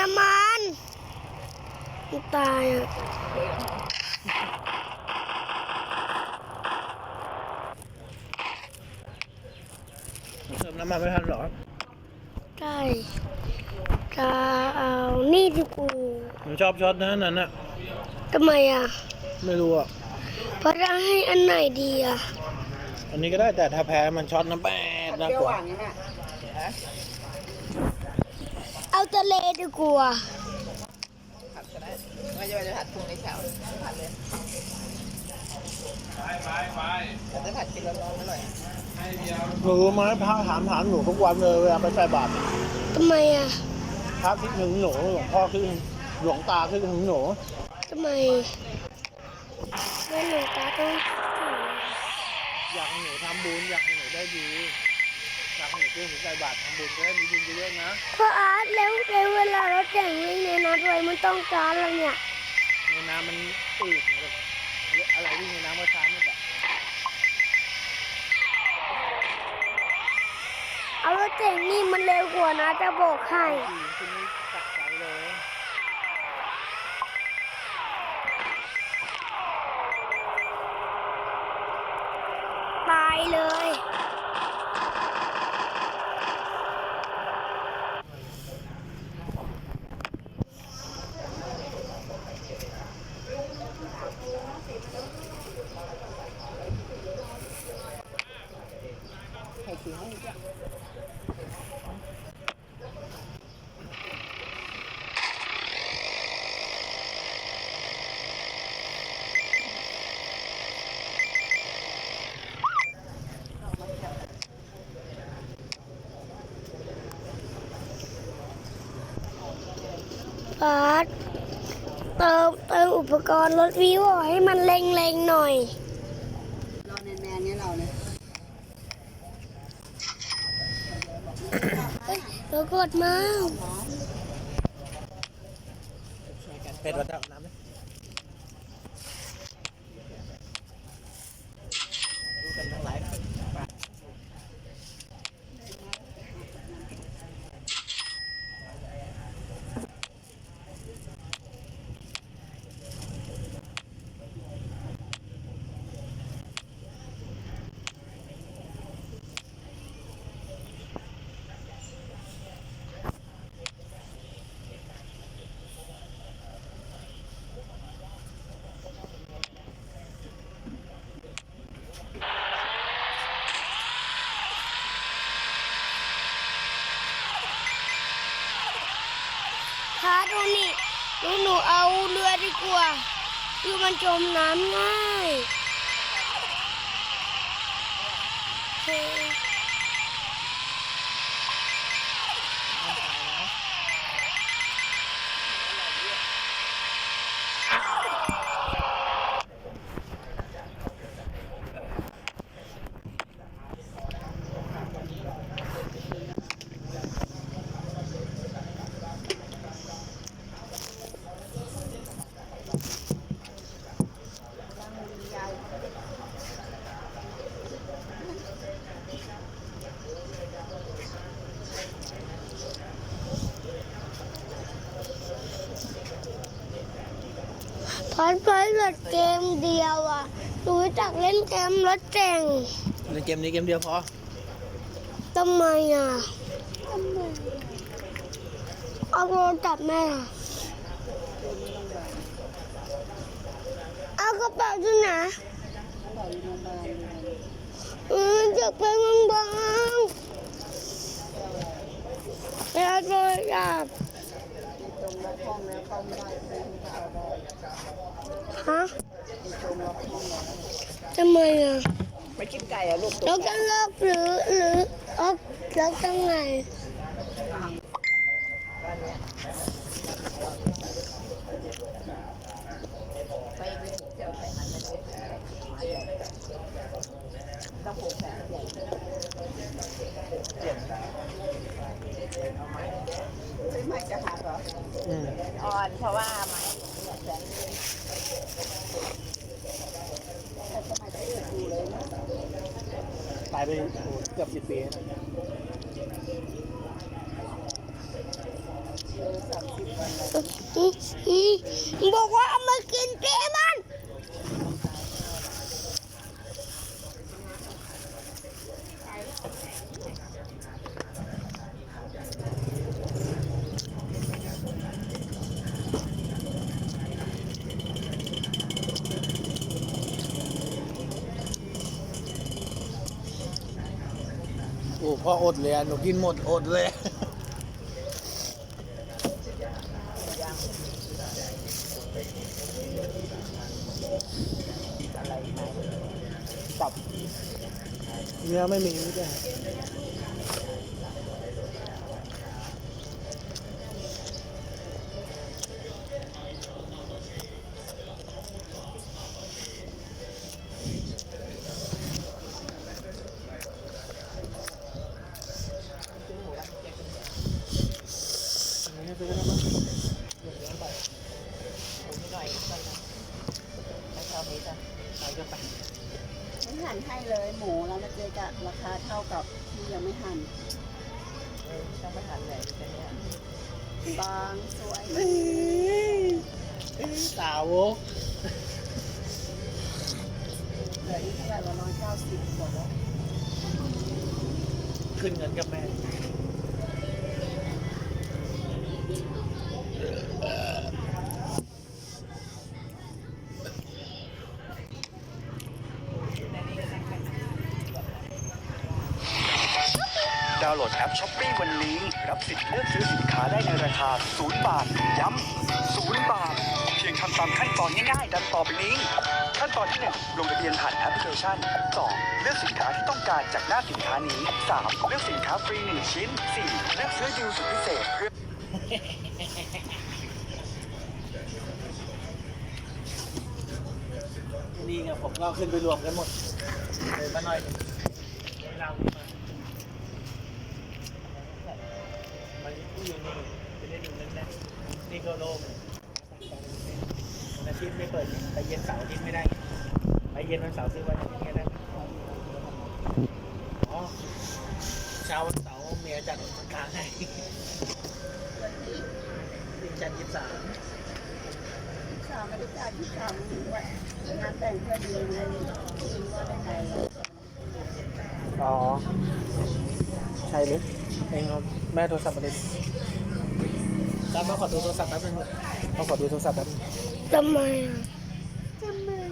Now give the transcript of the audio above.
น้ำมันมันตายอะเติมน้ำมันไม่ทันเหรอใช่จะเอานี่ดีกว่ามันชอบช็อตนะนั่นน่ะทำไมอะ ไม่รู้อะเพราะจะให้อันไหนดีอะ อันนี้ก็ได้แต่ถ้าแพ้มันช็อตน้ำแปดน่ากลัวเอา ทะเลดีกว่าไม่จะไปผัดพรุ่งนี้เช้าผัดเลยไปไปไปแต่ผัดกินร้อนๆอร่อยหนูรู้ไหมพระถามถามหนูทุกวันเลยเวลาไปใส่บาตรทำไมอะพระคิดถึงหนูหลวงพ่อคิดถึงหลวงตาคิดถึงหนูทำไมแม่หนูตาต้องอยากให้หนูทำบุญอยากให้หนูได้ดีอยากให้หนูเพื่อนหนูใส่บาตรทำบุญจะได้มีบุญเยอะๆนะเพราะอาร์ตแล้วแล้วเวลาเราแต่งวิ่งในนัดไว้มันต้องการอะไรเนี่ยในน้ำมันอืดนะลูกอะไรวิ่งในน้ำก็ช้าไม่แบบเอารถแต่งนี่มันเร็วกว่านะจะบอกให้ขี่คุณไม่ตักใจเลย ตายเลย ไข่ขิงให้จ้ะ ปาร์ตเติมเติมอุปกรณ์รถวิวอให้มันเล็งๆหน่อยรอแนนๆเนี่ยเราเนี่ยเฮ้ยเรากดมาเป็ดวัดน้ำไหมดูกันทั้งหลาย พาดูนี่ดูหนูเอา เรือดีกว่าคือมันจมน้ำง่าย เฮ้ยพัดพัดเหลือเกมเดียวอะหนูรู้จักเล่นเกมรถแต่งในเกมนี้เกมเดียวพอทำไมอะเอาโทรศัพท์แม่อะเอากระเป๋าด้วยนะอืมจะไปเมืองบางแล้วโทรศัพท์ ฮะทำไมอะไม่กินไก่อะลูกแล้วจะเลิกหรือหรือออกแล้วจะไงไปเดี๋ยวใส่มันต้องผูกแขนใหญ่ซื้อใหม่จะหักเหรออืมอ่อนเพราะว่า ไปเกือบสิบปีอีบอกว่า พ่ออดเลยอะหนูกินหมดอดเลยตับเนื้อไม่มีไม่ได้ ไม่หั่นให้เลยหมูแล้วนะเจ๊จะราคาเท่ากับที่ยังไม่หั่นเออต้องไม่หั่นเลยจะเนี่ยบางสวยสาวกเหลืออีกเท่าไหร่ละร้อยเก้าสิบบอกว่าขึ้นเงินกับแม่าวน์โหลดแอปช้อปปี้วันนี้รับสิทธิ์เลือกซื้อสินค้าได้ในราคา 0 บาท ย้ำ 0 บาท เพียงทำตามขั้นตอนง่ายๆ ดังต่อไปนี้ ขั้นตอนที่ 1 ลงทะเบียนผ่านแอปพลิเคชัน 2. เลือกสินค้าที่ต้องการจากหน้าสินค้านี้ 3. เลือกสินค้าฟรี 1 ชิ้น 4. เลือกซื้อดิวสุดพิเศษเพื่อนี่ไงผมก็ขึ้นไปรวมกันหมดเลยมาหน่อยเวลา วิ่งมามันอยู่นี่จะได้ดูแน่นๆนี่ก็โล่งวันอาทิตย์ไม่เปิดไปเย็นเสาร์อาทิตย์ไม่ได้ไปเย็นวันเสาร์ซื้อวันอาทิตย์ไงได้อ๋อเช้าวันเสาร์เมียจัดกลางให้จันทร์ยี่สิบสามสามไม่ได้จ่ายที่สามด้วยงานแต่งเพื่อนดีเลยคิดว่าได้ไงอ๋อ ใช่หรือเองเอาแม่โทรศัพท์มาเลยตามมาขอดูโทรศัพท์แป๊บนึงมาขอดูโทรศัพท์แป๊บนึงทำไมอะ